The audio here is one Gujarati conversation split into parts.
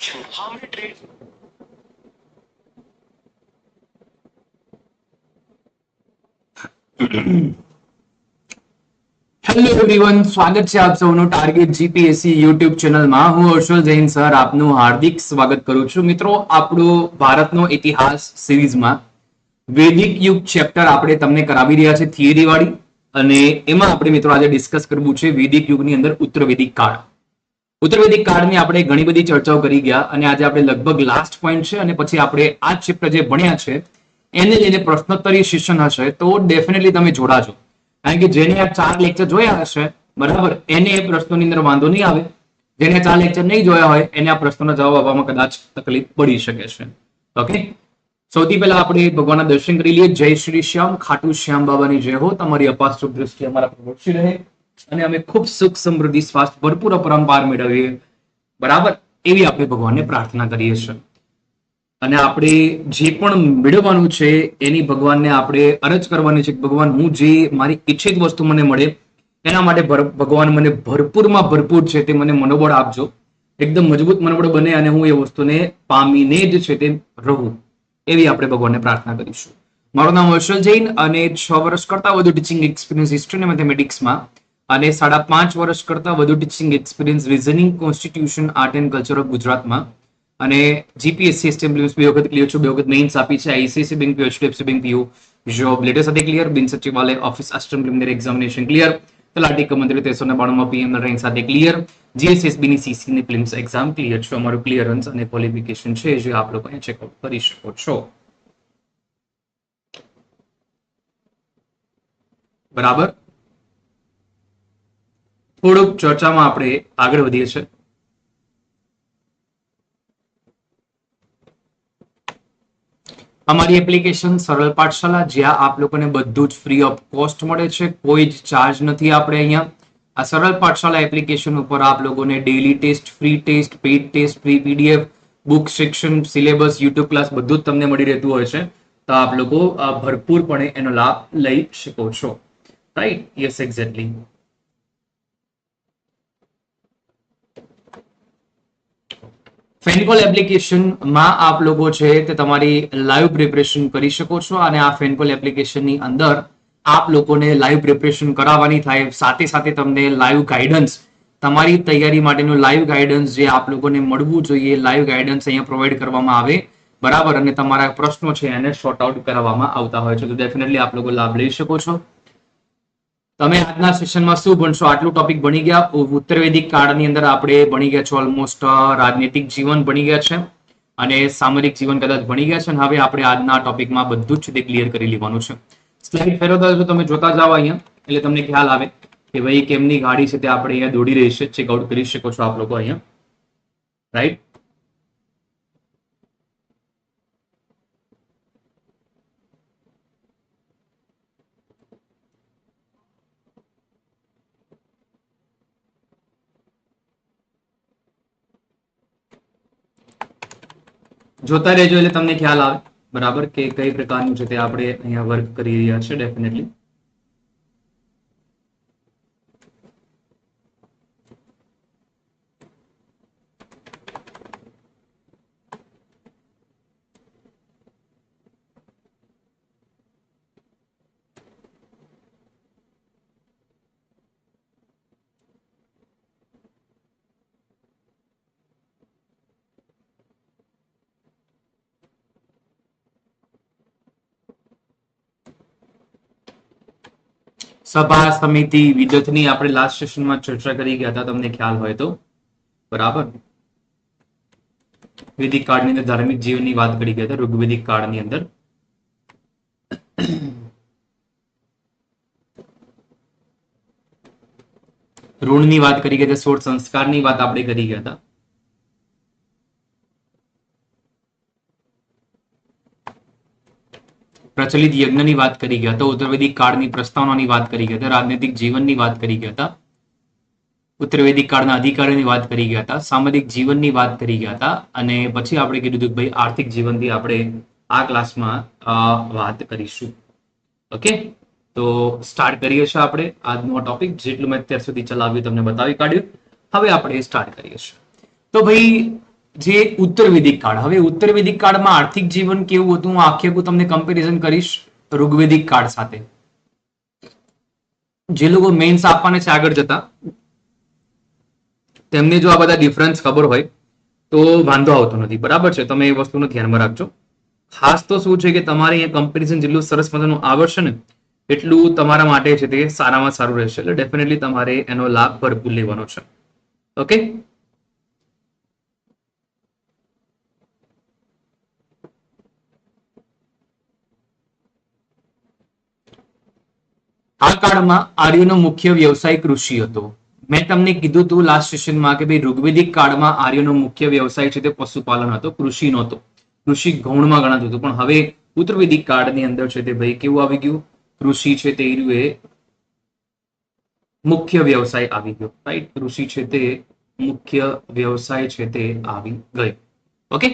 How many trades? Hello everyone સ્વાગત છે આપ સૌનું ટાર્ગેટ જીપીએસસી યુટ્યુબ ચેનલમાં હું હર્ષલ જૈન સર આપનું હાર્દિક સ્વાગત કરું છું. મિત્રો, આપણો ભારતનો ઇતિહાસ સિરીઝમાં વૈદિક યુગ ચેપ્ટર આપણે તમને કરાવી રહ્યા છે, થિયરી વાળી. અને એમાં આપણે મિત્રો આજે ડિસ્કસ કરવું છે વૈદિક યુગની અંદર ઉત્તર વૈદિક કાળ. ઉત્તર વૈદિક કાળની આપણે ઘણી બધી ચર્ચાઓ કરી ગયા અને આજે આપણે લગભગ લાસ્ટ પોઈન્ટ છે અને પછી આપણે આ ચેપ્ટર જે ભણ્યા છે, એને લઈને પ્રશ્નોત્તરી સેશન હશે, તો ડેફિનેટલી તમે જોડાજો. કારણ કે જેને આ ચાર લેક્ચર જોયા હશે, બરાબર, એને એ પ્રશ્નોની અંદર વાંધો નહીં આવે. જેને ચાર લેક્ચર નહીં જોયા હોય, એને આ પ્રશ્નોના જવાબ આપવામાં કદાચ તકલીફ પડી શકે છે. ઓકે સૌથી પહેલા આપણે ભગવાનના દર્શન કરી લઈએ. જય શ્રી શ્યામ, ખાટુ શ્યામ બાબાની જય હો. તમારી શુભ દ્રષ્ટિ અમારા પર રહે. અને અમે ખૂબ સુખ સમૃદ્ધિ, સ્વાસ્થ્ય ભરપૂર પરંપાર મેળવીએ. બરાબર? એવી આપણે ભગવાનને પ્રાર્થના કરીએ છીએ. અને આપણે જે પણ મેળવવાનું છે, એની ભગવાનને આપણે અરજ કરવાની છે કે, ભગવાન, હું જે મારી ઈચ્છિત વસ્તુ મને મળે, એના માટે ભગવાન મને ભરપૂરમાં ભરપૂર છે તે મને મનોબળ આપજો. એકદમ મજબૂત મનોબળ બને અને હું એ વસ્તુને પામીને જ છે તે રહું. એવી આપણે ભગવાનને પ્રાર્થના કરીશું. મારું નામ હર્ષલ જૈન અને છ વર્ષ કરતા વધુ ટીચિંગ એક્સપિરિયન્સ હિસ્ટ્રી અને મેથેમેટિક્સમાં અને સાડા પાંચ વર્ષ કરતા વધુ teaching experience reasoning constitution art and culture of ગુજરાતમાં. અને જીપીએસસી પ્લીઝ બે વખત ક્લિયર છું, બે વખત મેઇન્સ આપી છે ICC bank PO HDFC bank PO job letter સાથે ક્લિયર બિન સચિવાલય ઓફિસ અસ્ટમ પ્રિલિમિનરી એક્ઝામિનેશન ક્લિયર તલાટી કમંત્રી ત્રેસો ને બાણુંમાં પીએમ રેન્ક સાથે ક્લિયર જીએસએસબી ની સીસી ની પ્રિલિમ્સ એક્ઝામ ક્લિયર છે, અમારું ક્લિયરન્સ અને ક્વોલિફિકેશન છે, જે આપ લોકો ચેકઆઉટ કરી શકો છો. બરાબર? થોડુંક ચર્ચામાં આપણે આગળ વધીએ છીએ. અમારી એપ્લિકેશન સરળ પાઠશાલા જ્યાં આપ લોકોને બધું જ ફ્રી ઓફ કોસ્ટ મળે છે, કોઈ જ ચાર્જ નથી આપણે અહીંયા. આ સરળ પાઠશાલા એપ્લિકેશન ઉપર આપ લોકોને daily test free test paid test free PDF book section syllabus YouTube class બધું જ તમને મળી રહેતું હોય છે. તો આપ લોકો ભરપૂરપણે એનો લાભ લઈ શકો છો. રાઈટ યસ એક્ઝેક્ટલી ફેનકોલ એપ્લિકેશનમાં આપ લોકો છે તે તમારી લાઈવ પ્રિપરેશન કરી શકો છો અને આ ફેનકોલ એપ્લિકેશનની અંદર આપ લોકોને લાઈવ પ્રિપરેશન કરાવવાની થાય. સાથે સાથે તમને લાઈવ ગાઈડન્સ તમારી તૈયારી માટેનું લાઈવ ગાઈડન્સ જે આપ લોકોને મળવું જોઈએ લાઈવ ગાઈડન્સ અહીંયા પ્રોવાઈડ કરવામાં આવે. બરાબર, અને તમારા પ્રશ્નો છે એને શોર્ટ આઉટ કરવામાં આવતા હોય છે. તો ડેફિનેટલી આપ લોકો લાભ લઈ શકો છો. તમે આજના સેશનમાં શું ભણશો? આટલું ટોપિક ભણી ગયા. ઉત્તર વૈદિક કાળની અંદર આપણે ભણી ગયા છો ઓલમોસ્ટ રાજનૈતિક જીવન ભણી ગયા છે અને સામરિક જીવન કદાચ ભણી ગયા છે અને હવે આપણે આજના ટોપિકમાં બધું જ તે ક્લિયર કરી લેવાનું છે. સ્લાઇડ ફેરવતા જો તમે જોતા જાઓ અહીંયા, એટલે તમને ખ્યાલ આવે કે ભાઈ કેમની ગાડી છે તે આપણે અહીંયા દોડી રહી છે. ચેકઆઉટ કરી શકો છો આપ લોકો અહીંયા. રાઈટ જોતા રહેજો એટલે તમને ખ્યાલ આવે. બરાબર? કે કઈ પ્રકારનું છે તે આપણે અહીંયા વર્ક કરી રહ્યા છે ડેફિનેટલી સભા સમિતિ વિદતની આપણે લાસ્ટ સેશનમાં ચર્ચા કરી ગયા હતા, તમને ખ્યાલ હોય તો. બરાબર? વૈદિક કાળની અંદર, ધાર્મિક જીવનની વાત કરી ગયા હતા, ઋગ્વેદિક કાળની અંદર. ઋણની વાત કરી ગયા સોળ સંસ્કારની વાત આપણે કરી ગયા હતા. પ્રચલિત યજ્ઞની વાત કરી ગયા હતા, ઉત્તરવૈદિક કાળની પ્રસ્તાવનાની વાત કરી ગયા હતા, રાજનૈતિક જીવનની વાત કરી ગયા હતા, ઉત્તરવૈદિક કાળના અધિકારીની વાત કરી ગયા હતા, સામાજિક જીવનની વાત કરી ગયા હતા, અને પછી આપણે કીધું હતું કે ભાઈ આર્થિક જીવનથી આપણે આ ક્લાસમાં વાત કરીશું. ઓકે તો સ્ટાર્ટ કરીએ છીએ આપણે આજનો ટોપિક જેટલું મેં અત્યાર સુધી ચલાવ્યું, તમને બતાવી કાઢ્યું. હવે આપણે સ્ટાર્ટ કરીએ છીએ. તો ભાઈ જે ઉત્તર વેદિક કાળ. હવે ઉત્તર વેદિક કાળમાં આર્થિક જીવન કેવું હતું? હું આખે આખું તમને કમ્પેરિઝન કરીશ ઋગ્વેદિક કાળ સાથે. જે લોકો મેન્સ આપવાના છે, આગળ જતા, તેમને જો આ બધા ડિફરન્સ ખબર હોય, તો વાંધો આવતો નથી. બરાબર છે? તમે એ વસ્તુનું ધ્યાનમાં રાખજો. ખાસ તો શું છે કે તમારે અહીંયા કમ્પેરિઝન જેટલું સરસ મજાનું આવડશે ને, એટલું તમારા માટે છે તે સારામાં સારું રહેશે. એટલે ડેફિનેટલી તમારે એનો લાભ ભરપૂર લેવાનો છે. ઓકે આ કાળમાં આર્યનો મુખ્ય વ્યવસાય કૃષિ હતો. મેં તમને કીધું હતું લાસ્ટ સેશનમાં કે ભાઈ ઋગ્વેદિક કાળમાં આર્યનો મુખ્ય વ્યવસાય છે તે પશુપાલન હતો, કૃષિ નહોતો. કૃષિ ગૌણમાં ગણાતું હતું, પણ હવે ઉત્તરવેદિક કાળની અંદર છે તે ભાઈ કેવું આવી ગયું? કૃષિ છે તે એ મુખ્ય વ્યવસાય આવી ગયો રાઈટ કૃષિ છે તે મુખ્ય વ્યવસાય છે તે આવી ગયો. ઓકે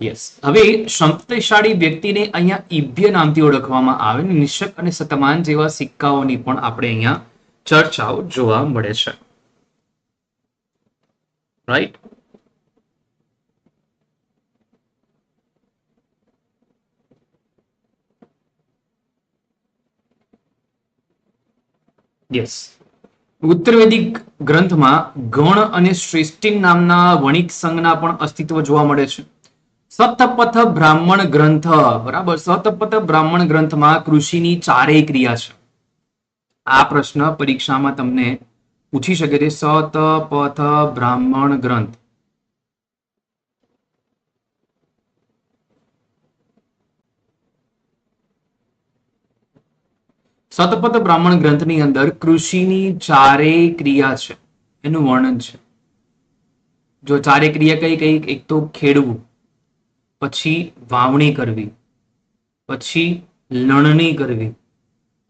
યસ હવે સંપત્તિશાળી વ્યક્તિને અહીંયા ઇભ્ય નામથી ઓળખવામાં આવે નિશક અને સતમાન જેવા સિક્કાઓની પણ આપણે અહીંયા ચર્ચાઓ જોવા મળે છે. રાઈટ યસ ઉત્તરવેદિક ગ્રંથમાં ગણ અને શ્રેષ્ઠિન નામના વણિક સંઘના પણ અસ્તિત્વ જોવા મળે છે. સતપથ બ્રાહ્મણ ગ્રંથ. બરાબર? સતપથ બ્રાહ્મણ ગ્રંથમાં કૃષિની ચારેય ક્રિયા છે. આ પ્રશ્ન પરીક્ષામાં તમને પૂછી શકે છે. સતપથ બ્રાહ્મણ ગ્રંથ. સતપથ બ્રાહ્મણ ગ્રંથની અંદર કૃષિની ચારેય ક્રિયા છે. એનું વર્ણન છે. જો ચારે ક્રિયા કઈ કઈ? એક તો ખેડવું. પછી વાવણી કરવી, પછી લણણી કરવી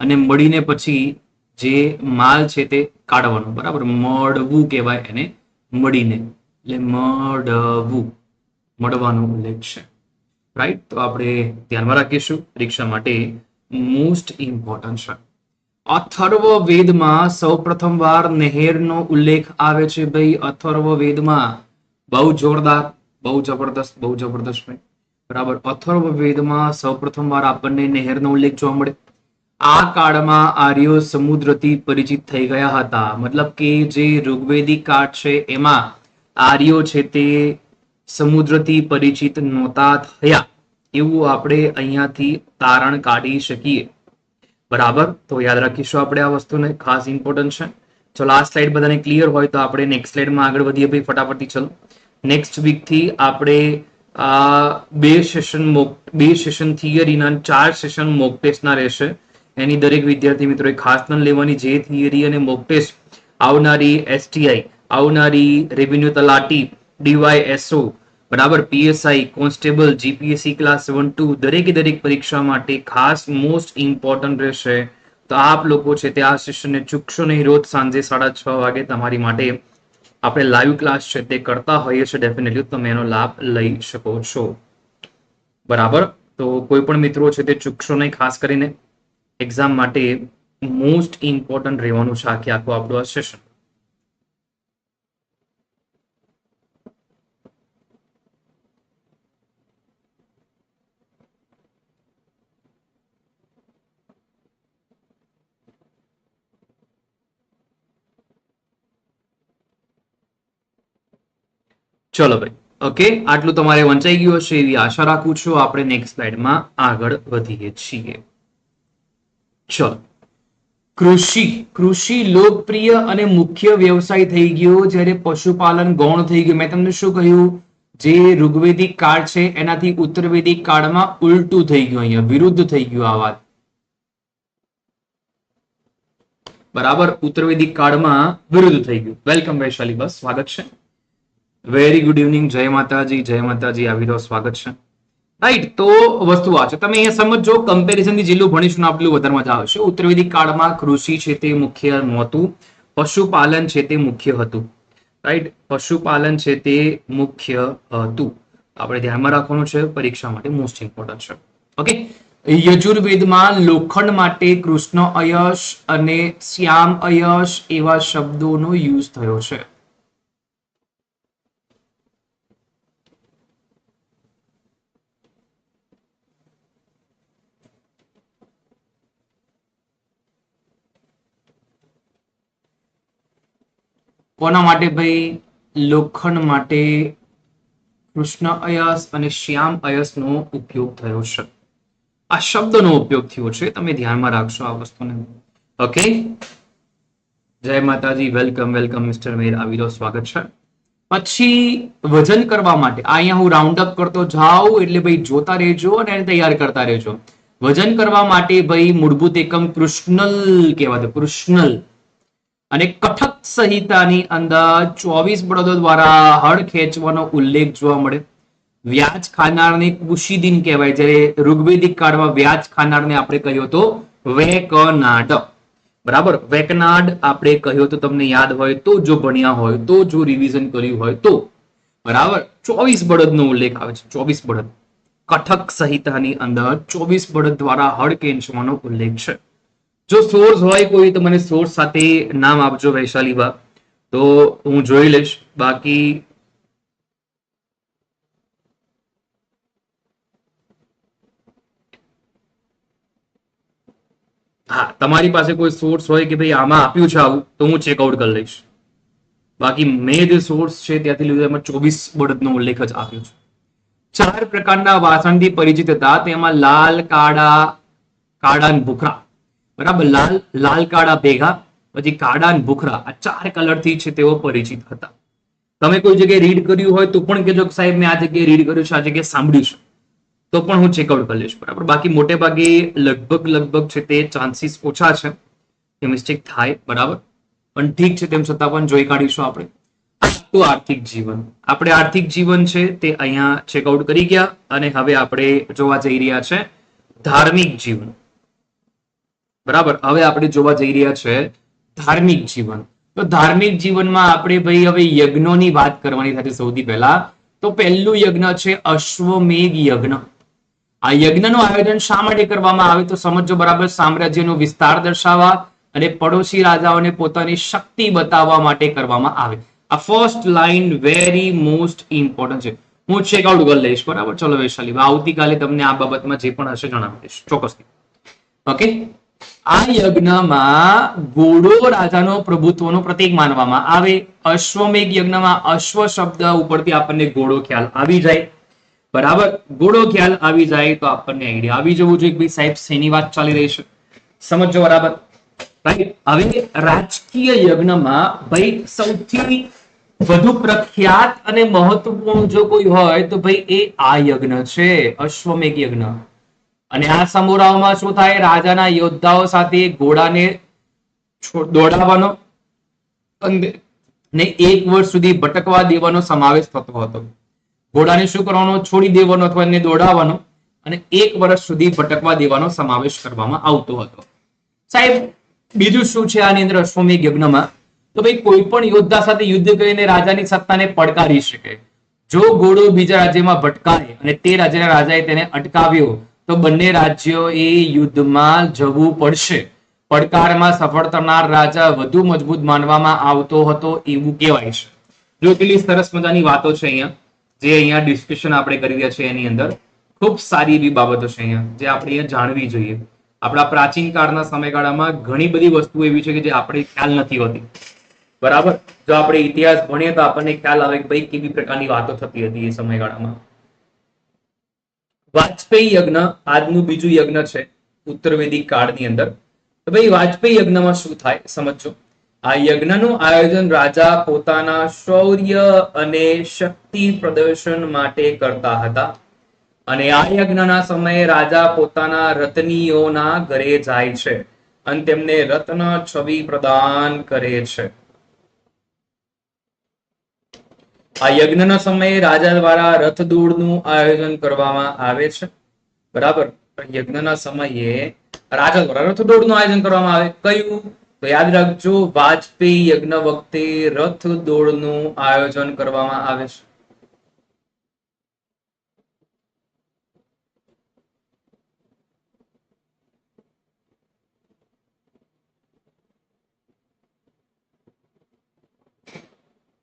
અને મળીને પછી જે માલ છે તે કાઢવાનો, બરાબર? મળવું કહેવાય એને મળીને, એટલે મળવું, મળવાનો ઉલ્લેખ છે. રાઈટ તો આપણે ધ્યાનમાં રાખીશું, પરીક્ષા માટે મોસ્ટ ઇમ્પોર્ટન્ટ છે. અથર્વ વેદમાં સૌ પ્રથમ વાર નહેરનો ઉલ્લેખ આવે છે ભાઈ, અથર્વ વેદમાં. બહુ જોરદાર બહુ જબરદસ્ત બહુ જબરદસ્ત ભાઈ. બરાબર. અથર્વ વેદમાં સૌ પ્રથમ વાર આપણને નહેરનો ઉલ્લેખ જોવા મળે આ કાળમાં આર્યો સમુદ્રથી પરિચિત થઈ ગયા હતા. મતલબ કે જે ઋગ્વેદિક કાળ છે, એમાં આર્યો છે તે સમુદ્રથી પરિચિત નહોતા થયા. એવું આપણે અહીંયાથી તારણ કાઢી શકીએ. બરાબર? તો યાદ રાખીશું આપણે આ વસ્તુને. ખાસ ઇમ્પોર્ટન્ટ છે. ચલો, આ સ્લાઇડ બધાને ક્લિયર હોય તો આપણે નેક્સ્ટ સ્લાઇડમાં આગળ વધીએ ભાઈ. ફટાફટથી, ચલો. નેક્સ્ટ વીકથી આપણે આ બે સેશન મોક બે સેશન થિયરીના ચાર સેશન મોક ટેસ્ટના રહેશે. એની દરેક વિદ્યાર્થી મિત્રોએ ખાસ નોંધ લેવાની જે થિયરી અને મોક ટેસ્ટ આવનારી એસટીઆઈ આવનારી રેવન્યુ તલાટી ડીવાયએસઓ બરાબર PSI constable GPSC class one two દરેકે દરેક પરીક્ષા માટે ખાસ મોસ્ટ ઇમ્પોર્ટન્ટ રહેશે. તો આપ લોકો છે તે આ સેશનને ચૂકશો નહીં. રોજ સાંજે સાડા છ વાગે તમારી માટે આપણે લાઈવ ક્લાસ છે તે કરતા હોઈએ છીએ ડેફિનેટલી તમે એનો લાભ લઈ શકો છો. બરાબર? તો કોઈ પણ મિત્રો છે તે ચૂકશો નહીં ખાસ કરીને. એક્ઝામ માટે મોસ્ટ ઇમ્પોર્ટન્ટ રહેવાનું છે આખી આખું આપણું આ સેશન ચલો ભાઈ. ઓકે આટલું તમારે વંચાઈ ગયું હશે એવી આશા રાખું છું. આપણે નેક્સ્ટ સ્લાઇડમાં આગળ વધીએ છીએ. ચલો. કૃષિ. કૃષિ લોકપ્રિય અને મુખ્ય વ્યવસાય થઈ ગયો જ્યારે પશુપાલન ગૌણ થઈ ગયું. મેં તમને શું કહ્યું? જે ઋગ્વેદિક કાળ છે, એનાથી ઉત્તરવેદિક કાળમાં ઉલટું થઈ ગયું અહીંયા, વિરુદ્ધ થઈ ગયું આ વાત. બરાબર? ઉત્તરવેદિક કાળમાં વિરુદ્ધ થઈ ગયું. વેલકમ વૈશાલી બસ સ્વાગત છે. વેરી ગુડ ઇવનિંગ જય માતાજી જય માતાજી. આવી રહ્યો સ્વાગત છે. રાઈટ તો વસ્તુ આ છે. તમે એ સમજો કમ્પેરિઝનથી જેટલું ભણીશું ને આટલું વધારે મજા આવશે ઉત્તરવેદી કાળમાં કૃષિ છે તે મુખ્ય નહોતું. પશુપાલન છે તે મુખ્ય હતું. રાઈટ પશુપાલન છે તે મુખ્ય હતું. આપણે ધ્યાનમાં રાખવાનું છે, પરીક્ષા માટે મોસ્ટ ઇમ્પોર્ટન્ટ છે. ઓકે યજુર્વેદમાં લોખંડ માટે કૃષ્ણ અયશ અને શ્યામ અયશ એવા શબ્દોનો યુઝ થયો છે. કોના માટે ભાઈ? લોખંડ માટે કૃષ્ણ અયસ અને શ્યામ અયસનો ઉપયોગ થયો છે. આ શબ્દનો ઉપયોગ થયો છે, તમે ધ્યાનમાં રાખશો આ વસ્તુને. ઓકે જય માતાજી વેલકમ વેલકમ મિસ્ટર મેર આવીરો સ્વાગત છે. પછી વજન કરવા માટે અહીંયા હું રાઉન્ડ અપ કરતો જાઉં, એટલે ભાઈ જોતા રહેજો અને એને તૈયાર કરતા રહેજો. વજન કરવા માટે ભાઈ મૂળભૂત એકમ કૃષ્ણલ કહેવાતો, કૃષ્ણલ. અને કથક સંહિતાની અંદર ચોવીસ બળદો દ્વારા હળ ખેંચવાનો ઉલ્લેખ જોવા મળે. વ્યાજ ખાનારને કુશીદીન કહેવાય, જ્યારે ઋગ્વેદિક કાળમાં વ્યાજ ખાનારને આપણે કહ્યો તો વેકનાડ. બરાબર? વેકનાડ આપણે કહ્યો તો તમને યાદ હોય તો જો ભણ્યા હોય, તો જો રિવિઝન કર્યું હોય તો. બરાબર? ચોવીસ બળદનો ઉલ્લેખ આવે છે, ચોવીસ બળદ. કથક સંહિતાની અંદર ચોવીસ બળદ દ્વારા હળ ખેંચવાનો ઉલ્લેખ છે. જો સોર્સ હોય કોઈ, તો મને સોર્સ સાથે નામ આપજો વૈશાલી બા. તો હું જોઈ લઈશ. બાકી હા, તમારી પાસે કોઈ સોર્સ હોય કે ભાઈ આમાં આપ્યું છે આવું, તો હું ચેકઆઉટ કરી લઈશ. બાકી મેં જે સોર્સ છે ત્યાંથી લીધું, એમાં ચોવીસ બળદનો ઉલ્લેખ જ આપ્યો છે. ચાર પ્રકારના વાસણથી પરિચિત હતા. તેમાં લાલ, કાળા કાળા અને ભૂખરા. બરાબર, લાલ લાલ કાળા ભેગા, પછી કાળા અને ભૂખરા, આ ચાર કલરથી છે તેઓ પરિચિત હતા. તમે કોઈ જગ્યાએ રીડ કર્યું હોય તો પણ કહેજો સાહેબ, મેં આ જગ્યાએ રીડ કર્યું છે, આ જગ્યાએ સાંભળ્યું છે. તો પણ હું ચેકઆઉટ કરી લઈશ, બરાબર. બાકી મોટે ભાગે લગભગ લગભગ છે તે ચાન્સીસ ઓછા છે કે મિસ્ટેક થાય, બરાબર. પણ ઠીક છે તેમ છતાં પણ જોઈ કાઢીશું આપણે. તો આર્થિક જીવન. આપણે આર્થિક જીવન છે તે અહીંયા ચેકઆઉટ કરી ગયા અને હવે આપણે જોવા જઈ રહ્યા છે ધાર્મિક જીવન. બરાબર? હવે આપણે જોવા જઈ રહ્યા છે ધાર્મિક જીવન. તો ધાર્મિક જીવનમાં આપણે ભાઈ હવે યજ્ઞોની વાત કરવાની સાથે સૌથી પહેલા, તો પહેલું યજ્ઞ છે અશ્વમેઘ યજ્ઞ. આ યજ્ઞનું આયોજન શા માટે કરવામાં આવે તો સમજો બરાબર, સામ્રાજ્યનો વિસ્તાર દર્શાવવા અને પડોશી રાજાઓને પોતાની શક્તિ બતાવવા માટે કરવામાં આવે. આ first line very most important છે. હું ચેકઆઉટ કરી લઈશ, બરાબર? ચલો વૈશાલી, આવતીકાલે તમને આ બાબતમાં જે પણ હશે જણાવી દઈશ. ચોક્કસથી. ઓકે આ યજ્ઞમાં ઘોડો રાજાનો પ્રભુત્વનો પ્રતીક માનવામાં આવે. અશ્વમેઘ યજ્ઞમાં અશ્વ શબ્દ ઉપરથી આપણને ઘોડો ખ્યાલ આવી જાય. બરાબર? ઘોડો ખ્યાલ આવી જાય તો આપણને આઈડિયા આવી જવું જોઈએ ભાઈ સાહેબ, શેની વાત ચાલી રહી છે? સમજો બરાબર? રાઈટ હવે રાજકીય યજ્ઞમાં ભાઈ સૌથી વધુ પ્રખ્યાત અને મહત્વપૂર્ણ જો કોઈ હોય તો ભાઈ એ આ યજ્ઞ છે, અશ્વમેઘ યજ્ઞ. અને આ સમુરાઓમાં શું થાય? રાજાના યોદ્ધાઓ સાથે ઘોડાને દોડાવવાનો ને એક વર્ષ સુધી ભટકવા દેવાનો સમાવેશ થતો હતો. ઘોડાને શું કરવાનો? છોડી દેવાનો અથવા એને દોડાવવાનો અને એક વર્ષ સુધી ભટકવા દેવાનો સમાવેશ કરવામાં આવતો હતો. સાહેબ, બીજું શું છે આની અંદર અશ્વમેઘ યજ્ઞમાં? તો ભાઈ, કોઈ પણ યોદ્ધા સાથે યુદ્ધ કરીને રાજાની સત્તાને પડકારી શકે. જો ઘોડો બીજા રાજ્યમાં ભટકાય અને તે રાજ્યના રાજાએ તેને અટકાવ્યો તો બંને રાજ્યો એ યુદ્ધમાં જવું પડશે. પડકારમાં સફળ થનાર રાજા વધુ મજબૂત માનવામાં આવતો હતો એવું કહેવાય છે. જો કેટલી સરસ મજાની વાતો છે અહીંયા, જે અહીંયા ડિસ્કશન આપણે કરી રહ્યા છે એની અંદર. ખૂબ સારી એવી બાબતો છે અહીંયા, જે આપણે અહીંયા જાણવી જોઈએ. આપણા પ્રાચીન કાળના સમયગાળામાં ઘણી બધી વસ્તુ એવી છે કે જે આપણે ખ્યાલ નથી હોતી. બરાબર? જો આપણે ઇતિહાસ ભણીએ તો આપણને ખ્યાલ આવે કે ભાઈ કેવી પ્રકારની વાતો થતી હતી એ સમયગાળામાં. વાજપેયી યજ્ઞ આજનું બીજું યજ્ઞ છે ઉત્તરવેદિક કાળની અંદર. તો ભાઈ વાજપેયી યજ્ઞમાં શું થાય સમજો આ યજ્ઞનું આયોજન રાજા પોતાના શૌર્ય અને શક્તિ પ્રદર્શન માટે કરતા હતા. અને આ યજ્ઞના સમયે રાજા પોતાના રત્નીઓના ઘરે જાય છે અને તેમને રત્ન છબી પ્રદાન કરે છે. આ યજ્ઞના સમયે રાજા દ્વારા રથ દોડનું આયોજન કરવામાં આવે છે. બરાબર? યજ્ઞના સમયે રાજા દ્વારા રથ દોડનું આયોજન કરવામાં આવે. કયું? તો યાદ રાખજો, વાજપેયી યજ્ઞ વખતે રથ દોડનું આયોજન કરવામાં આવે છે.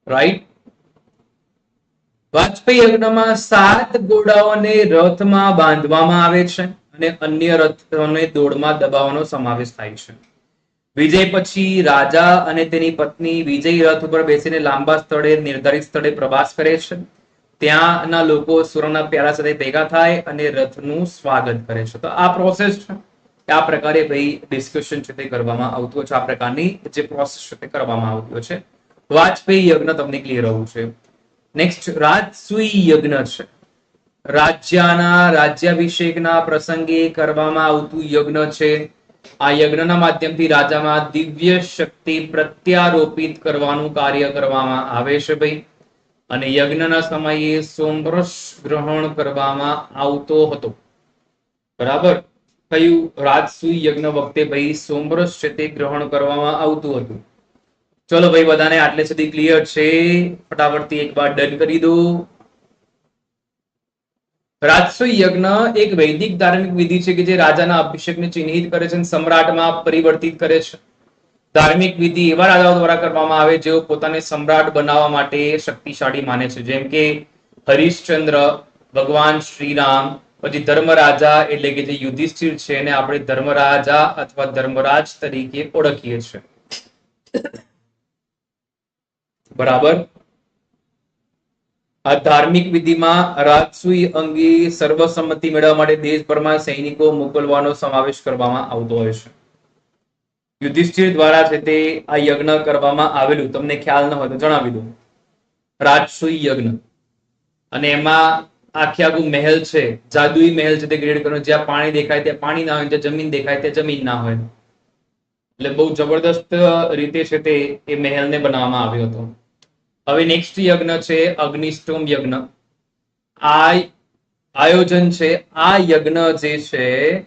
રાઈટ? વાજપેયી યજ્ઞમાં સાત ઘોડાઓને રથમાં બાંધવામાં આવે છે અને અન્ય રથોને દોડમાં દબાવવાનો સમાવેશ થાય છે. વિજય પછી રાજા અને તેની પત્ની વિજય રથ ઉપર બેસીને લાંબા સ્થળે, નિર્ધારિત સ્થળે પ્રવાસ કરે છે. ત્યાંના લોકો સુરના પ્યારા સાથે ભેગા થાય અને રથનું સ્વાગત કરે છે. તો આ પ્રોસેસ છે. આ પ્રકારે ભાઈ ડિસ્કશન છે તે કરવામાં આવતું છે. આ પ્રકારની જે પ્રોસેસ છે તે કરવામાં આવતું છે. વાજપેયી યજ્ઞ તમને ક્લિયર હોવું છે. નેક્સ્ટ રાજસુઈ યજ્ઞ છે. રાજ્યના રાજ્યાભિષેકના પ્રસંગે કરવામાં આવતું યજ્ઞ છે. આ યજ્ઞના માધ્યમથી રાજામાં દિવ્ય શક્તિ પ્રત્યારોપિત કરવાનું કાર્ય કરવામાં આવે છે ભાઈ. અને યજ્ઞના સમયે સોમરસ ગ્રહણ કરવામાં આવતો હતો. બરાબર? કયું રાજસુઈ યજ્ઞ વખતે ભાઈ સોમરસ છે તે ગ્રહણ કરવામાં આવતું હતું. ચલો ભાઈ, બધાને આટલે સુધી ક્લિયર છે. ફટાફટથી એક વાર ડન કરી દો. રાજસુઈ યજ્ઞ એક વૈદિક ધાર્મિક વિધિ છે કે જે રાજાના અભિષેકને ચિહ્નિત કરે છે સમ્રાટમાં પરિવર્તિત કરે છે. ધાર્મિક વિધિ એવા રાજાઓ દ્વારા કરવામાં આવે જેઓ પોતાને સમ્રાટ બનાવવા માટે શક્તિશાળી માને છે. જેમ કે હરિશ્ચંદ્ર, ભગવાન શ્રીરામ, પછી ધર્મરાજા એટલે કે જે યુધિષ્ઠિર છે એને આપણે ધર્મરાજા અથવા ધર્મરાજ તરીકે ઓળખીએ છીએ. બરાબર? આ ધાર્મિક વિધિમાં રાજસુઈ અંગે સર્વસંમતિ મેળવવા માટે દેશભરમાં સૈનિકો મોકલવાનો સમાવેશ કરવામાં આવતો હોય છે. યુધિષ્ઠિર દ્વારા છે તે આ યજ્ઞ કરવામાં આવેલું. તમને ખ્યાલ ન હોય તો જણાવી દઉં. રાજસુઈ યજ્ઞ. અને એમાં આખે આખું મહેલ છે. જાદુઈ મહેલ છે તે ક્રિએટ કરવાનો. જ્યાં પાણી દેખાય, ત્યાં પાણી ના હોય, જ્યાં જમીન દેખાય, ત્યાં જમીન ના હોય. એટલે બહુ જબરદસ્ત રીતે છે તે એ મહેલને બનાવવામાં આવ્યો હતો. હવે નેક્સ્ટ યજ્ઞ છે અગ્નિષ્ટોમ યજ્ઞ. આ આયોજન છે, આ યજ્ઞ જે છે,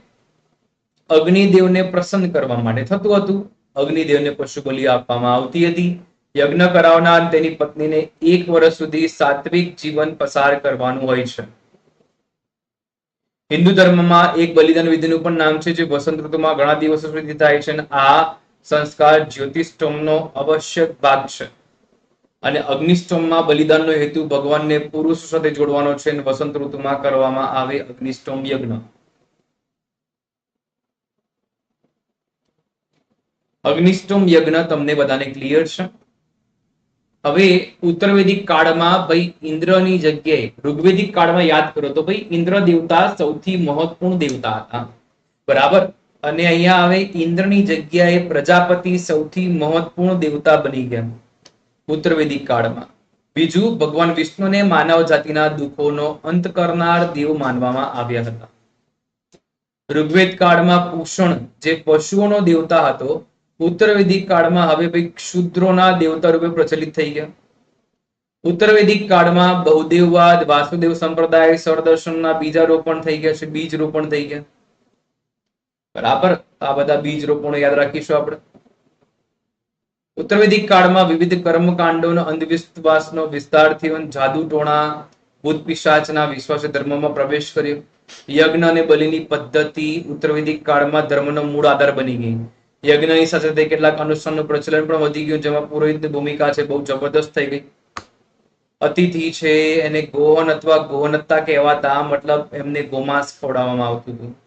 અગ્નિદેવને પ્રસન્ન કરવા માટે થતું હતું. અગ્નિદેવને પશુ બલિ આપવામાં આવતી હતી. યજ્ઞ કરાવનાર તેની પત્નીને એક વર્ષ સુધી સાત્વિક જીવન પસાર કરવાનું હોય છે. હિન્દુ ધર્મમાં એક બલિદાન વિધિનું પણ નામ છે, જે વસંત ઋતુમાં ઘણા દિવસો સુધી થાય છે અને આ સંસ્કાર જ્યોતિષ્ટોમનો આવશ્યક ભાગ છે. અને અગ્નિષ્ટોમમાં બલિદાનનો હેતુ ભગવાનને પુરુષ સાથે જોડવાનો છે અને વસંત ઋતુમાં કરવામાં આવે અગ્નિષ્ટોમ યજ્ઞ. અગ્નિષ્ટોમ યજ્ઞ તમને બધાને ક્લિયર છે? હવે ઉત્તરવેદિક કાળમાં ભાઈ ઇન્દ્રની જગ્યાએ, ઋગ્વેદિક કાળમાં યાદ કરો તો ભાઈ ઇન્દ્ર દેવતા સૌથી મહત્વપૂર્ણ દેવતા હતા. બરાબર? અને અહીંયા હવે ઇન્દ્રની જગ્યાએ પ્રજાપતિ સૌથી મહત્વપૂર્ણ દેવતા બની ગયા. ઉત્તરવેદિક કાળમાં. બીજું, ભગવાન વિષ્ણુને માનવ જાતિના દુઃખોનો અંત કરનાર દેવ માનવામાં આવ્યા હતા. ઋગ્વેદ કાળમાં પૂષણ જે પશુઓનો દેવતા હતો ઉત્તરવેદિક કાળમાં હવે ભાઈ ક્ષુદ્રોના દેવતા રૂપે પ્રચલિત થઈ ગયા. ઉત્તરવેદિક કાળમાં બહુદેવવાદ, વાસુદેવ સંપ્રદાય, સરદર્શનના બીજા રોપણ થઈ ગયા છે બીજ રોપણ થઈ ગયા. બરાબર? આ બધા બીજ રોપણો યાદ રાખીશું આપણે. ઉત્તરવેદિક કાળમાં વિવિધ કર્મકાંડોનો અંધવિશ્વાસનો વિસ્તાર થયો જાદુ ટોણા ભૂત પિશાચના વિશ્વાસ ધર્મમાં પ્રવેશ કર્યો. યજ્ઞ અને બલિની પદ્ધતિ ઉત્તરવેદિક કાળમાં ધર્મનો મૂળ આધાર બની ગઈ. યજ્ઞની સાથે સાથે કેટલાક અનુષ્ઠાનનું પ્રચલન પણ વધી ગયું, જેમાં પુરોહિતની ભૂમિકા છે બહુ જબરદસ્ત થઈ ગઈ. અતિથિ છે એને ગોહન અથવા ગોહનતા કહેવાતા, મતલબ એમને ગોમાંસ ખવડાવવામાં આવતું હતું.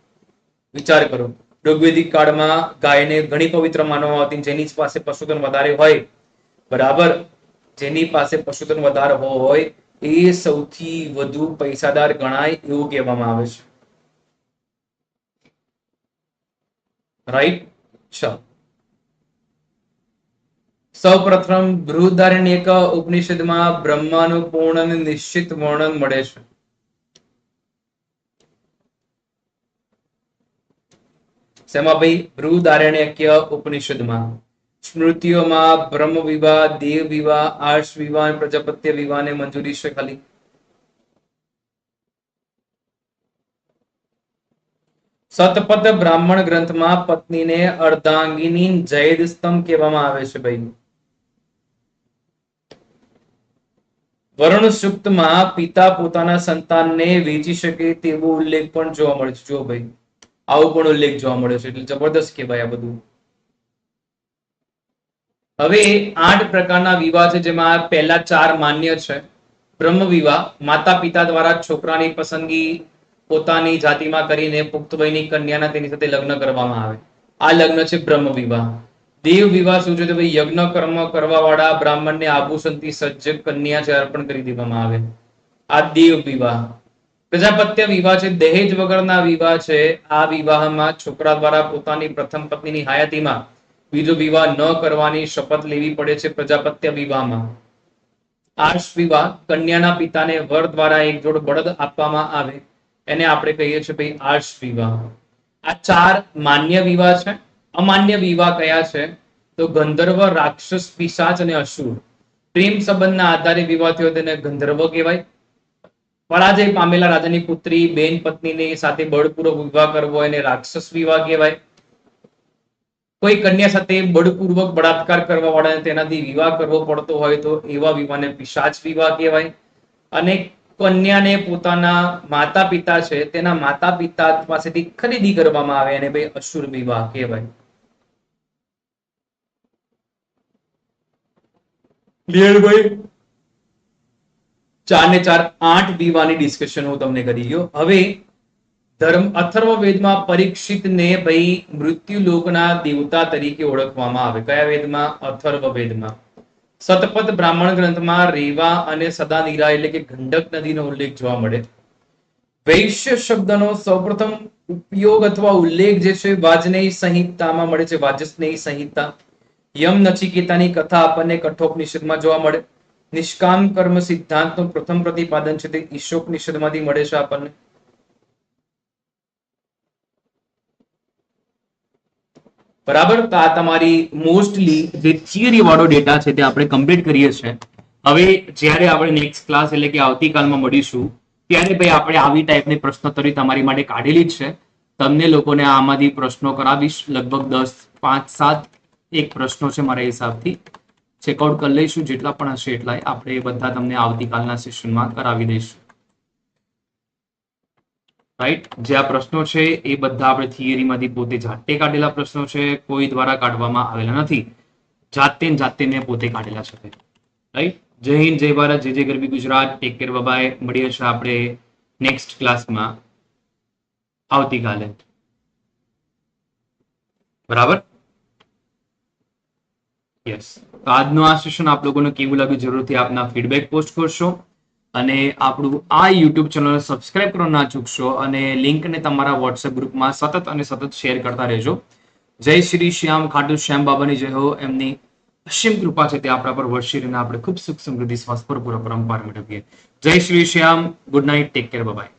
વિચાર કરો. ઋગ્વેદિક કાળમાં ગાયને ઘણી પવિત્ર માનવામાં આવતી જેની પાસે પશુધન વધારે હોય, બરાબર? જેની પાસે પશુધન વધારે હોય, એ સૌથી વધુ પૈસાદાર ગણાય એવું કહેવામાં આવે છે. રાઈટ ચાલો સૌપ્રથમ બૃહદારણ્યક ઉપનિષદમાં બ્રહ્માનું પૂર્ણ નિશ્ચિત વર્ણન મળે છે. શેમાં ભાઈ બૃહદારણ્યક્ય ઉપનિષદમાં. સ્મૃતિઓમાં બ્રહ્મ વિવાહ દેવ વિવાહ આર્ષ વિવાહ અને પ્રજાપત્ય વિવાહને મંજૂરી છે ખાલી. સતપદ બ્રાહ્મણ ગ્રંથમાં પત્નીને અર્ધાંગીની જૈદ સ્તંભ કહેવામાં આવે છે ભાઈ. વરુણ સુક્તમાં પિતા પોતાના સંતાનને વેચી શકે તેવો ઉલ્લેખ પણ જોવા મળે છે. જો ભાઈ. આવો પણ ઉલ્લેખ જોવા મળ્યો છે. એટલે જબરદસ્ત કહેવાય આ બધું. હવે આઠ પ્રકારના વિવાહ છે, જેમાં પહેલા ચાર માન્ય છે. બ્રહ્મ વિવાહ, માતા પિતા દ્વારા છોકરાની પસંદગી પોતાની જાતિમાં કરીને પુખ્ત વયની કન્યાના તેની સાથે લગ્ન કરવામાં આવે. આ લગ્ન છે બ્રહ્મ વિવાહ. દેવ વિવાહ શું છે? તો ભાઈ યજ્ઞ કર્મ કરવા વાળા બ્રાહ્મણને આભૂષણથી સજ્જ કન્યા છે, અર્પણ કરી દેવામાં આવે. આ દેવ વિવાહ. પ્રજાપત્ય વિવાહ છે, દહેજ વગરના વિવાહ છે. આ વિવાહમાં છોકરા દ્વારા પોતાની પ્રથમ પત્નીની હયાતીમાં બીજો વિવાહ ન કરવાની શપથ લેવી પડે છે પ્રજાપત્ય વિવાહમાં. આર્ષ વિવાહ કન્યાના પિતાને વર દ્વારા એક જોડ બળદ આપવામાં આવે. એને આપણે કહીએ છીએ ભાઈ આર્ષ વિવાહ. આ ચાર માન્ય વિવાહ છે. અમાન્ય વિવાહ કયા છે? તો ગંધર્વ, રાક્ષસ, પિશાચ અને અસુર. પ્રેમ સંબંધના આધારે વિવાહ થયો તેને ગંધર્વ કહેવાય. પરાજય પામેલા રાજાની પુત્રી, બેન પત્નીની સાથે બળપૂર્વક વિવાહ કરવો એને રાક્ષસ વિવાહ કહેવાય. કોઈ કન્યા સાથે બળપૂર્વક બળાત્કાર કરવા વાળાને તેનાથી વિવાહ કરવો પડતો હોય તો એવા વિવાહને પિશાચ વિવાહ કહેવાય. અને કન્યાને પોતાના માતા પિતા છે, તેના માતા પિતા પાસેથી ખરીદી કરવામાં આવે એને ભાઈ અસુર વિવાહ કહેવાય. ક્લિયર ભાઈ ચાર ને ચાર આઠ દીવાની ડિસ્કશન હું તમને કરી ગયો. હવે ધર્મ અથર્વવેદમાં પરીક્ષિતને ભાઈ મૃત્યુ લોકના દેવતા તરીકે ઓળખવામાં આવે. કયા વેદમાં? અથર્વવેદમાં. સતપથ બ્રાહ્મણ ગ્રંથમાં રેવા અને સદાનીરા એટલે કે ગંડક નદીનો ઉલ્લેખ જોવા મળે. વૈશ્ય શબ્દનો સૌપ્રથમ ઉપયોગ અથવા ઉલ્લેખ જે છે વાજનેય સંહિતામાં મળે છે. વાજસ્નેય સંહિતા. યમ નચિકેતાની કથા આપણને કઠોપનિષદમાં જોવા મળે. નિષ્કામ કર્મ સિદ્ધાંતનું પ્રથમ પ્રતિપાદન છે તે ઈશોપનિષદમાંથી મળે છે આપણને. બરાબર? તો આ તમારી મોસ્ટલી જે થિયરી વાળો ડેટા છે તે આપણે કમ્પ્લીટ કરીએ છીએ. હવે જ્યારે આપણે નેક્સ્ટ ક્લાસ એટલે કે આવતીકાલમાં મળીશું, ત્યારે ભાઈ આપણે આવી ટાઈપની પ્રશ્નોત્તરી તમારી માટે કાઢેલી જ છે. તમને લોકોને આમાંથી પ્રશ્નો કરાવીશ. લગભગ દસ, પાંચ, સાત એક પ્રશ્નો છે મારા હિસાબથી. ચેકઆઉટ કરી લઈશું, જેટલા પણ હશે એટલા આપણે એ બધા તમને આવતીકાલના સેશનમાં કરાવી દઈશું. રાઈટ જે આ પ્રશ્નો છે, એ બધા આપણે થિયરીમાંથી પોતે જાતે કાઢેલા પ્રશ્નો છે, કોઈ દ્વારા કાઢવામાં આવેલા નથી. જાતે જાતે મેં પોતે કાઢેલા છે. રાઈટ જય હિન્દ, જય ભારત, જય જય ગરબી ગુજરાત. ટેક કેર બાબાએ મળીએ છીએ આપણે નેક્સ્ટ ક્લાસમાં આવતીકાલે. બરાબર? યસ તો આજનો આ સેશન આપ લોકોને કેવું લાગ્યું જરૂરથી આપના ફીડબેક પોસ્ટ કરશો. અને આપણું આ યુટ્યુબ ચેનલ સબસ્ક્રાઇબ કરવા ના ચૂકશો અને લિંકને તમારા વોટ્સએપ ગ્રુપમાં સતત અને સતત શેર કરતા રહેજો. જય શ્રી શ્યામ ખાટુ શ્યામ બાબાની જય હો. એમની અસીમ કૃપા છે તે આપણા પર વર્ષી રહીને આપણે ખૂબ સુખ સમૃદ્ધિ સ્વાસ્થ્ય પર પૂરા પરંપરા મેળવીએ. જય Shri Shyam. Good night take care bye